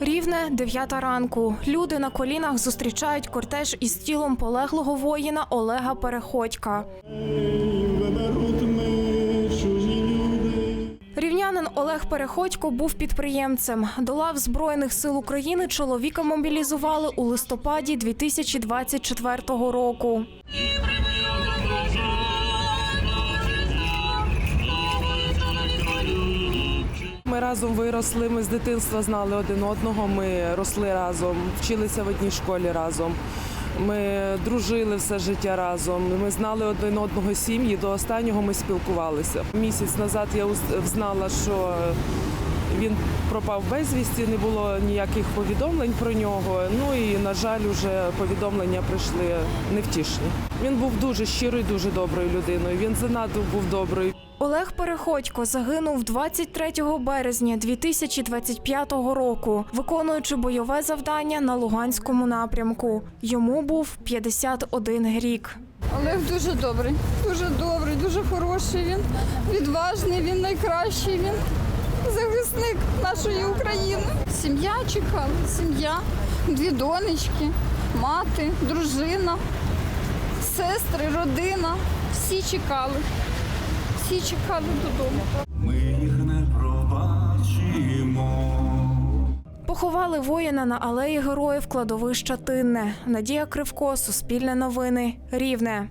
Рівне, дев'ята ранку. Люди на колінах зустрічають кортеж із тілом полеглого воїна Олега Переходька. Рівнянин Олег Переходько був підприємцем. До лав Збройних сил України чоловіка мобілізували у листопаді 2024 року. Разом виросли, ми з дитинства знали один одного, ми росли разом, вчилися в одній школі разом. Ми дружили все життя разом. Ми знали один одного сім'ї. До останнього ми спілкувалися. Місяць назад я взнала, що він пропав безвісті, не було ніяких повідомлень про нього. Ну і на жаль, уже повідомлення прийшли невтішні. Він був дуже щирою, дуже доброю людиною. Він занадто був добрий. Олег Переходько загинув 23 березня 2025 року, виконуючи бойове завдання на Луганському напрямку. Йому був 51 рік. Олег дуже добрий, дуже добрий, дуже хороший він, відважний, він найкращий, він захисник нашої України. Сім'я чекала, сім'я, дві донечки, мати, дружина, сестри, родина. Всі чекали. Всі чекали додому. Ми їх не пробачимо. Поховали воїна на алеї героїв кладовища Тинне. Надія Кривко, Суспільне новини, Рівне.